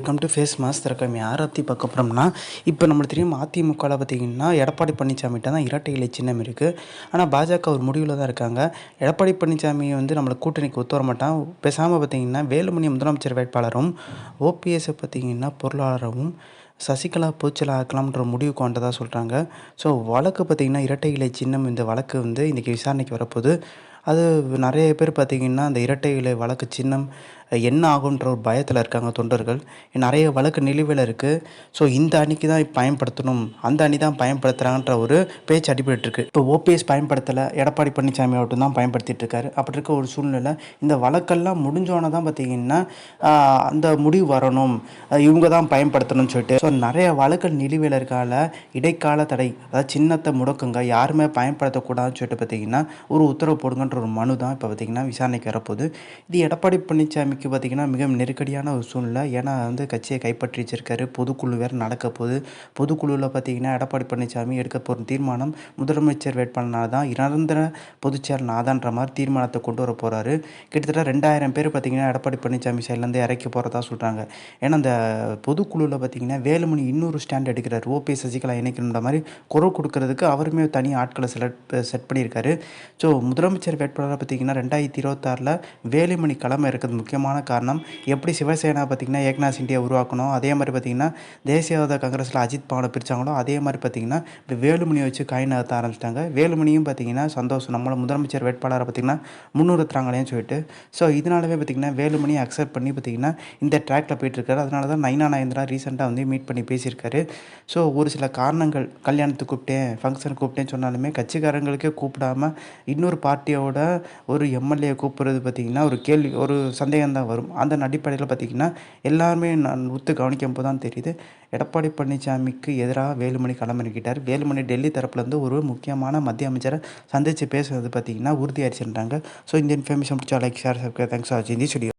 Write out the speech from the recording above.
Welcome to face mass திறக்கம் யாரை பற்றி பார்க்க போகிறோம்னா இப்போ நம்மளுக்கு தெரியும் அதிமுகவில் பார்த்தீங்கன்னா எடப்பாடி பழனிசாமிகிட்ட தான் இரட்டை இலை சின்னம் இருக்குது ஆனால் பாஜக ஒரு முடிவில் தான் இருக்காங்க. எடப்பாடி பழனிசாமி வந்து நம்மளை கூட்டணிக்கு ஒத்து வர மாட்டான். பேசாமல் பார்த்தீங்கன்னா வேலுமணி முதலமைச்சர் வேட்பாளரும் ஓபிஎஸ்ஸை பார்த்தீங்கன்னா பொருளாளரும் சசிகலா பூச்சலா ஆக்கலாம்ன்ற முடிவுக்கு வந்ததாக சொல்கிறாங்க ஸோ வழக்கு பார்த்திங்கன்னா இரட்டை இலை சின்னம் இந்த வழக்கு வந்து இன்றைக்கி விசாரணைக்கு வரப்போகுது. அது நிறைய பேர் பார்த்திங்கன்னா அந்த இரட்டை இலை வழக்கு சின்னம் என்ன ஆகுன்ற ஒரு பயத்தில் இருக்காங்க தொண்டர்கள். நிறைய வழக்கு நிலுவையில் இருக்குது ஸோ இந்த அணிக்கு தான் பயன்படுத்தணும். அந்த அணி தான் பயன்படுத்துகிறாங்கன்ற ஒரு பேச்சு அடிபட்டுருக்கு இப்போ ஓபிஎஸ் பயன்படுத்தலை. எடப்பாடி பழனிசாமி மட்டும் தான் பயன்படுத்திட்டு இருக்காரு. அப்படி இருக்க ஒரு சூழ்நிலை. இந்த வழக்கெல்லாம் முடிஞ்சோன்னே தான் பார்த்தீங்கன்னா அந்த முடிவு வரணும். இவங்க தான் பயன்படுத்தணும்னு சொல்லிட்டு. ஸோ நிறைய வழக்குகள் நிலுவையில் இருக்கால. இடைக்கால தடை. அதாவது சின்னத்தை முடக்குங்க. யாருமே பயன்படுத்தக்கூடாதுன்னு சொல்லிட்டு பார்த்தீங்கன்னா ஒரு உத்தரவு போடுங்கன்ற ஒரு மனு தான் இப்போ பார்த்தீங்கன்னா விசாரணைக்கு வரப்போகுது. இது எடப்பாடி பழனிசாமிக்கு பார்த்திங்கன்னா மிக நெருக்கடியான ஒரு சூழ்நிலை. ஏன்னா வந்து கட்சியை கைப்பற்றி வச்சிருக்காரு பொதுக்குழு வேறு நடக்க போகுது. பொதுக்குழுவில் பார்த்தீங்கன்னா எடப்பாடி பழனிசாமி எடுக்க போகிற தீர்மானம் முதலமைச்சர் வேட்பாளர் தான். நிரந்தர பொதுச்செயலர் நாதான்ற மாதிரி தீர்மானத்தை கொண்டு வர போகிறாரு கிட்டத்தட்ட ரெண்டாயிரம் பேர் பார்த்திங்கன்னா எடப்பாடி பழனிசாமி சைட்லேருந்து இறக்கி போகிறதா சொல்கிறாங்க ஏன்னா அந்த பொதுக்குழுவில் பார்த்தீங்கன்னா வேலுமணி இன்னொரு ஸ்டாண்ட் எடுக்கிறார். ஓபிஎஸ் சசிகலா இணைக்கணுன்ற மாதிரி குரல் கொடுக்கறதுக்கு அவருமே தனி ஆட்களை செலக்ட் செட் பண்ணியிருக்காரு. ஸோ முதலமைச்சர் வேட்பாளராக பார்த்தீங்கன்னா ரெண்டாயிரத்தி இருபத்தாறில் வேலுமணி கிழமை இருக்கிறது முக்கியமான காரணம். எப்படி சிவசேனா பார்த்தீங்கன்னா ஏக்நாத் சிண்டியா உருவாக்கணும். அதே மாதிரி பார்த்தீங்கன்னா தேசியவாத காங்கிரஸில் அஜித் பவனை பிரித்தாங்களோ அதே மாதிரி பார்த்தீங்கன்னா இப்போ வேலுமணியை வச்சு காயின் நகர்த்த ஆரம்பிச்சிட்டாங்க. வேலுமணியும் பார்த்தீங்கன்னா சந்தோஷம். நம்மளோட முதலமைச்சர் வேட்பாளரை பார்த்தீங்கன்னா முன்னிறுத்துறாங்களேன்னு சொல்லிட்டு. ஸோ இதனாலவே பார்த்தீங்கன்னா வேலுமணியை அக்செப்ட் பண்ணி பார்த்தீங்கன்னா இந்த ட்ராக்ல போயிட்டுருக்காரு. அதனால தான் நைனா நயன்தரா ரீசெண்டாக வந்து மீட் பண்ணி பேசியிருக்காரு. ஸோ ஒரு சில காரணங்கள் கல்யாணத்துக்கு கூப்பிட்டேன் ஃபங்க்ஷன் கூப்பிட்டேன்னு சொன்னாலுமே கட்சிக்காரங்களுக்கே கூப்பிடாம இன்னொரு பார்ட்டியோட ஒரு எம்எல்ஏ கூப்பிட்றது பார்த்தீங்கன்னா ஒரு கேள்வி ஒரு சந்தேகம் தான் வரும். அந்த அடிப்படையில் பார்த்தீங்கன்னா எல்லாருமே நான் உத்து கவனிக்கும் போது தான் தெரியுது. எடப்பாடி பழனிசாமிக்கு எதிராக வேலுமணி களமிறக்கிட்டார் வேலுமணி டெல்லி தரப்புலேருந்து ஒரு முக்கியமான மத்திய அமைச்சரை சந்தித்து பேசுறது பார்த்தீங்கன்னா உறுதியாயிருச்சுன்றாங்க. ஸோ இந்த இன்ஃபர்மேஷன் பிடிச்சா லைக் ஷேர் சப்ஸ்கிரைப் தேங்க்ஸ் ஆச்சு சொல்லி